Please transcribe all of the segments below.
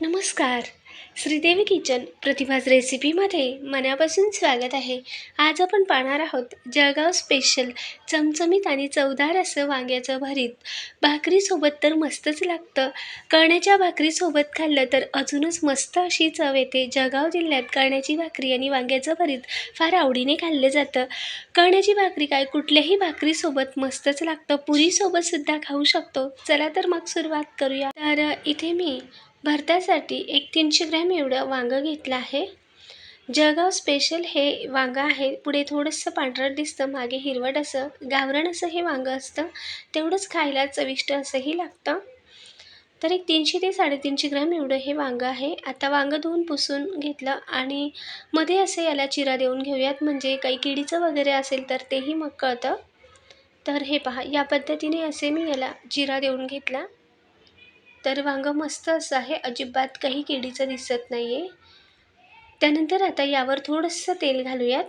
नमस्कार. श्रीदेवी किचन प्रतिभाज रेसिपीमध्ये मनापासून स्वागत आहे. आज आपण पाहणार आहोत जळगाव स्पेशल चमचमीत आणि चवदार असं वांग्याचं भरीत. भाकरीसोबत तर मस्तच लागतं. कळण्याच्या भाकरीसोबत खाल्लं तर अजूनच मस्त अशी चव येते. जळगाव जिल्ह्यात कळण्याची भाकरी आणि वांग्याचं भरीत फार आवडीने खाल्लं जातं. कळण्याची भाकरी काय कुठल्याही भाकरीसोबत मस्तच लागतं. पुरीसोबतसुद्धा खाऊ शकतो. चला तर मग सुरुवात करूया. तर इथे मी भरतासाठी एक तीनशे ग्रॅम एवढं वांगं घेतलं आहे. जळगाव स्पेशल हे वांगं आहे. पुढे थोडंसं पांढरट दिसतं मागे हिरवट असं गावरण असं हे वांगं असतं. तेवढंच खायला चविष्ट असंही लागतं. तर एक तीनशे ते साडेतीनशे ग्रॅम एवढं हे वांगं आहे. आता वांगं धुवून पुसून घेतलं आणि मध्ये असे याला चिरा देऊन घेऊयात. म्हणजे काही किडीचं वगैरे असेल तर तेही मग कळतं. तर हे पहा या पद्धतीने असे मी याला जिरा देऊन घेतला. तर वांगं मस्त असं आहे. अजिबात काही किडीचं दिसत नाही आहे त्यानंतर आता यावर थोडंसं तेल घालूयात.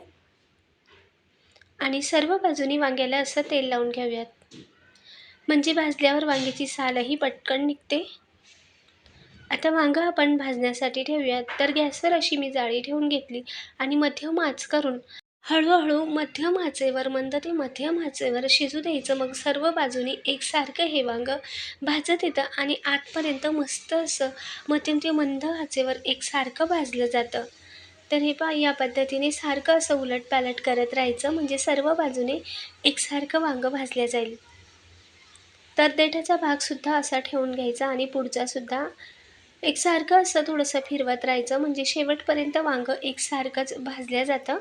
आणि सर्व बाजूनी वांग्याला असं तेल लावून घेऊयात म्हणजे भाजल्यावर वांग्याची सालही पटकन निघते. आता वांगं आपण भाजण्यासाठी ठेवूयात. तर गॅसवर अशी मी जाळी ठेवून घेतली आणि मध्यम आच करून हळूहळू मध्यम आचेवर मंद ते मध्यम आचेवर शिजू द्यायचं. मग सर्व बाजूनी एकसारखं हे वांगं भाजत येतं आणि आतपर्यंत मस्त असं मध्यम ते मंद आचेवर एकसारखं भाजलं जातं. तर हे पा या पद्धतीने सारखं असं उलट पालट करत राहायचं. म्हणजे सर्व बाजूने एकसारखं वांगं भाजलं जाईल. तर देठाचा भागसुद्धा असा ठेवून घ्यायचा आणि पुढचासुद्धा एकसारखं असं थोडंसं फिरवत राहायचं. म्हणजे शेवटपर्यंत वांगं एकसारखंच भाजलं जातं.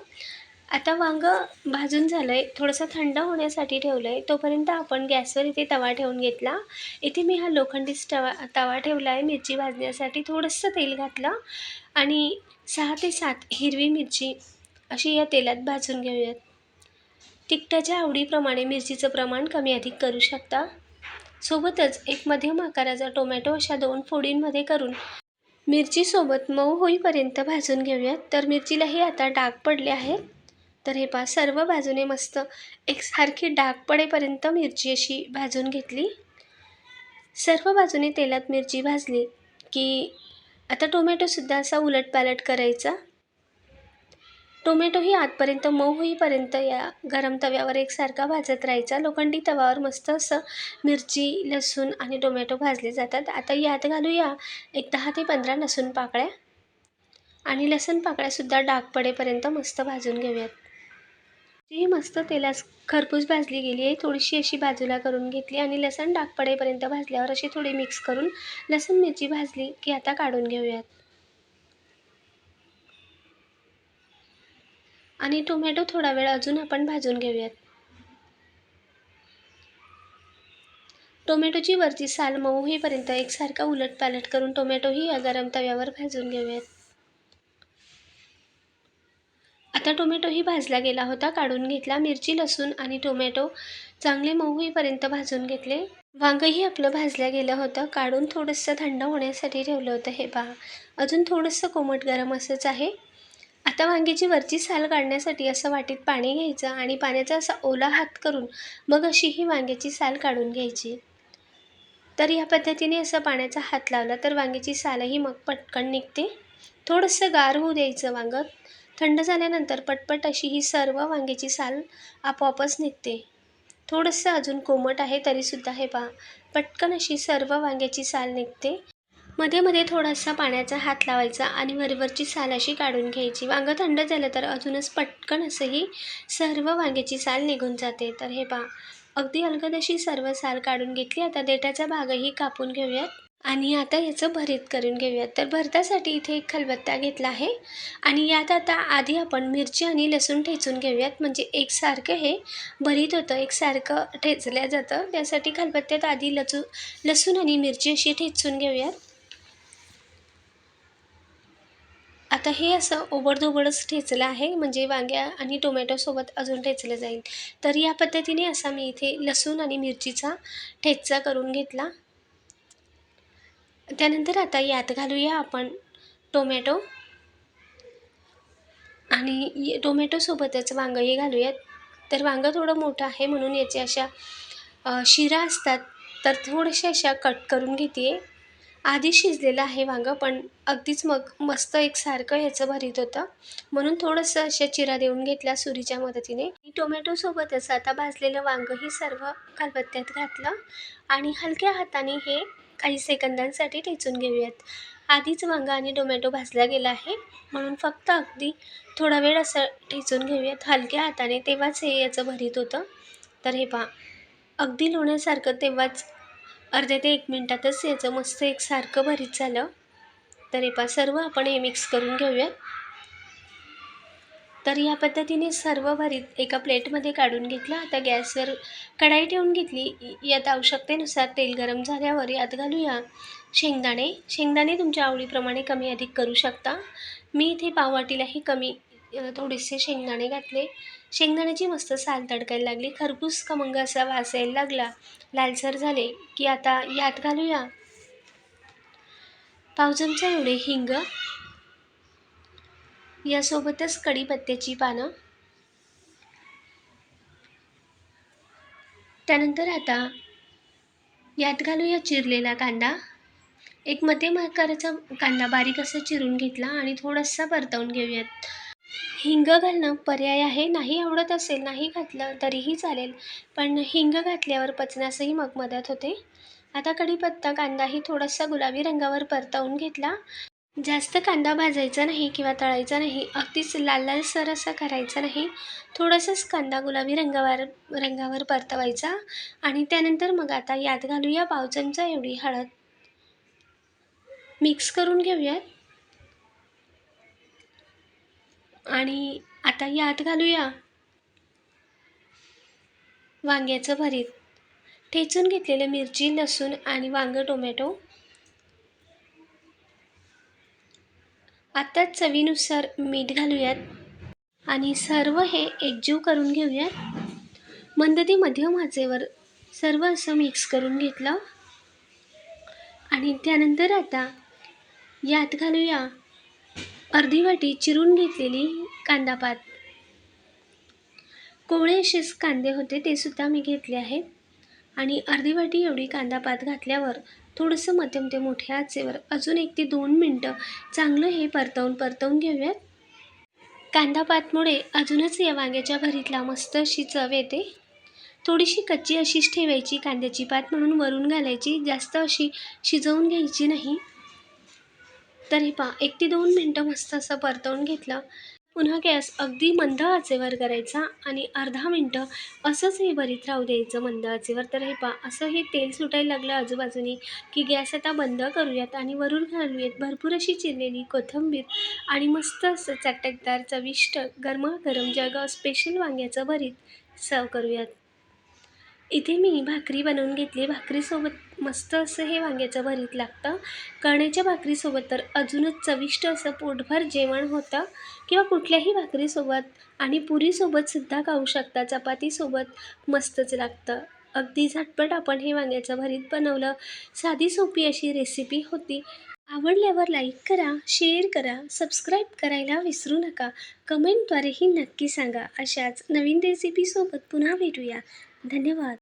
आता वांगं भाजून झालं आहे थोडंसं थंड होण्यासाठी ठेवलं आहे तोपर्यंत आपण गॅसवर इथे तवा ठेवून घेतला. इथे मी हा लोखंडीच तवा तवा ठेवला आहे मिरची भाजण्यासाठी थोडंसं तेल घातलं आणि सहा ते सात हिरवी मिरची अशी या तेलात भाजून घेऊयात. तिखटाच्या आवडीप्रमाणे मिरचीचं प्रमाण कमी अधिक करू शकता. सोबतच एक मध्यम आकाराचा टोमॅटो अशा दोन फोडींमध्ये करून मिरचीसोबत मऊ होईपर्यंत भाजून घेऊयात. तर मिरचीलाही आता डाग पडले आहेत. तर हे पहा सर्व बाजूने मस्त एकसारखी डाग पडेपर्यंत मिरची अशी भाजून घेतली. सर्व बाजूने तेलात मिरची भाजली की आता टोमॅटोसुद्धा असा उलटपालट करायचा. टोमॅटोही आतपर्यंत मऊ होईपर्यंत या गरम तव्यावर एकसारखा भाजत राहायचा. लोखंडी तव्यावर मस्त असं मिरची लसूण आणि टोमॅटो भाजले जातात. आता यात घालूया एक दहा ते पंधरा लसूण पाकळ्या आणि लसूण पाकळ्यासुद्धा डाग पडेपर्यंत मस्त भाजून घेऊयात. जी मस्त तेलास खरपूस भाजली गेली आहे. थोडीशी अशी बाजूला करून घेतली आणि लसण डाग पडेपर्यंत भाजल्यावर अशी थोडी मिक्स करून लसण मिरची भाजली की आता काढून घेऊयात. आणि टोमॅटो थोडा वेळ अजून आपण भाजून घेऊयात. टोमॅटोची वरची साल मऊ होईपर्यंत एकसारखा उलटपालट करून टोमॅटोही या गरम तव्यावर भाजून घेऊयात. आता टोमॅटोही भाजला गेला होता काढून घेतला मिरची लसूण आणि टोमॅटो. चांगले मऊ होईपर्यंत भाजून घेतले. वांगंही आपलं भाजलं गेलं होतं काढून थोडंसं थंड होण्यासाठी ठेवलं होतं हे पहा. अजून थोडंसं कोमट गरम असंच आहे. आता वांग्याची वरची साल काढण्यासाठी असं वाटीत पाणी घ्यायचं आणि पाण्याचा असा ओला हात करून मग अशी ही वांग्याची साल काढून घ्यायची. तर या पद्धतीने असं पाण्याचा हात लावला तर वांग्याची सालही मग पटकन निघते. थोडंसं गार होऊ द्यायचं वांगं. थंड झाल्यानंतर पटपट अशी ही सर्व वांग्याची साल आपोआपच निघते. थोडंसं अजून कोमट आहे तरीसुद्धा हे पहा. पटकन अशी सर्व वांग्याची साल निघते. मध्ये मध्ये थोडासा पाण्याचा हात लावायचा आणि वरवरची साल अशी काढून घ्यायची. वांगं थंड झालं तर अजूनच पटकन असंही सर्व वांग्याची साल निघून जाते. तर हे पहा. अगदी अलगद अशी सर्व साल काढून घेतली. आता देठाचा भागही कापून घेऊयात. आणि आता याचं भरीत करून घेऊयात. तर भरतासाठी इथे एक खलबत्ता घेतला आहे. आणि यात आता आधी आपण मिरची आणि लसूण ठेचून घेऊयात. म्हणजे एकसारखं हे भरीत होतं. एकसारखं ठेचल्या जातं. त्यासाठी खलबत्त्यात आधी लचू लसूण आणि मिरची अशी ठेचून घेऊयात. आता हे असं ओबडधोबडच ठेचलं आहे. म्हणजे वांग्या आणि टोमॅटोसोबत अजून ठेचलं जाईल. तर या पद्धतीने असा मी इथे लसूण आणि मिरचीचा ठेचा करून घेतला. त्यानंतर आता यात घालूया आपण टोमॅटो. आणि टोमॅटोसोबतच वांगंही घालूयात. तर वांगं थोडं मोठं आहे म्हणून याच्या अशा शिरा असतात. तर थोड्याशा अशा कट करून घेते आधी शिजलेलं आहे वांगं पण अगदीच मग मस्त एकसारखं ह्याचं भरीत होतं. म्हणून थोडंसं अशा चिरा देऊन घेतल्या सुरीच्या मदतीने. टोमॅटोसोबतच आता भाजलेलं वांगंही सर्व खलबत्त्यात घातलं. आणि हलक्या हाताने हे काही सेकंदांसाठी ठेचून घेऊयात. आधीच वांगा आणि टोमॅटो भाजला गेला आहे. म्हणून फक्त अगदी थोडा वेळ असं ठेचून घेऊयात. हलक्या हाताने तेव्हाच हे याचं भरीत होतं. तर हे पहा. अगदी लोण्यासारखं तेव्हाच अर्ध्या ते एक मिनटातच याचं मस्त एकसारखं भरीत झालं. तर हे पहा. सर्व आपण हे मिक्स करून घेऊयात. तर या पद्धतीने सर्व भरीत एका प्लेटमध्ये काढून घेतलं. आता गॅसवर कढाई ठेवून घेतली. यात आवश्यकतेनुसार तेल गरम झाल्यावर यात घालूया शेंगदाणे. शेंगदाणे तुमच्या आवडीप्रमाणे कमी अधिक करू शकता. मी इथे पाववाटीलाही कमी थोडेसे शेंगदाणे घातले. शेंगदाण्याची मस्त साल तडकायला लागली. खरपूस खमंग असा वास यायला लागला. लालसर झाले की आता यात घालूया. पाव चमचा एवढे हिंग यासोबतच कढीपत्त्याची पानं. त्यानंतर आता यात घालूया चिरलेला कांदा. एक मध्यम आकाराचा कांदा बारीक असा चिरून घेतला आणि थोडासा परतवून घेऊयात. हिंग घालणं पर्याय आहे. नाही आवडत असेल नाही घातलं तरीही चालेल पण हिंग घातल्यावर पचण्यासही मग मदत होते. आता कढीपत्ता कांदाही थोडासा गुलाबी रंगावर परतवून घेतला. जास्त कांदा भाजायचा नाही किंवा तळायचा नाही अगदीच लाल लालसर असा करायचा नाही. थोडासाच कांदा गुलाबी रंगावर रंगावर परतवायचा आणि त्यानंतर मग आता यात घालूया पाव चमचा एवढी हळद. मिक्स करून घेऊयात. आणि आता यात घालूया वांग्याचं भरीत. ठेचून घेतलेलं मिरची लसूण आणि वांगं टोमॅटो. आता चवीनुसार मीठ घालूयात आणि सर्व हे एकजीव करून घेऊयात. मंद ते मध्यम आचेवर सर्व असं मिक्स करून घेतलं. आणि त्यानंतर आता यात घालूया अर्धी वाटी चिरून घेतलेली कांदापात. कोवळे असेच कांदे होते ते सुद्धा मी घेतले आहेत. आणि अर्धी वाटी एवढी कांदापात घातल्यावर थोडंसं मध्यम ते मोठ्या आचेवर अजून एक ते दोन मिनटं चांगलं हे परतवून परतवून घेऊयात. कांदापातमुळे अजूनच या वांग्याच्या भरीतला मस्त अशी चव येते. थोडीशी कच्ची अशीच ठेवायची कांद्याची पात म्हणून वरून घालायची जास्त अशी शिजवून घ्यायची नाही. तर हे पहा एक ते दोन मिनटं मस्त असं परतवून घेतलं. पुन्हा गॅस अगदी मंद आचेवर करायचा आणि अर्धा मिनटं असंच हे भरीत राहू द्यायचं मंद आचेवर. तर हे पा असं हे तेल सुटायला लागलं आजूबाजूने की गॅस आता बंद करूयात आणि वरून घालूयात भरपूर अशी चिरलेली कोथिंबीर आणि मस्त असं चटकदार चविष्ट गरमागरम जळगाव स्पेशल वांग्याचं भरीत सर्व करूयात. इथे मी भाकरी बनवून घेतली भाकरीसोबत मस्त असं हे वांग्याचं भरीत लागतं. कण्याच्या भाकरीसोबत तर अजूनच चविष्ट असं पोटभर जेवण होतं. किंवा कुठल्याही भाकरीसोबत आणि पुरीसोबतसुद्धा खाऊ शकता. चपातीसोबत मस्तच लागतं. अगदी झटपट आपण हे वांग्याचं भरीत बनवलं. साधी सोपी अशी रेसिपी होती. आवडल्यावर लाईक करा शेअर करा सबस्क्राईब करायला विसरू नका. कमेंटद्वारेही नक्की सांगा. अशाच नवीन रेसिपीसोबत पुन्हा भेटूया. धन्यवाद.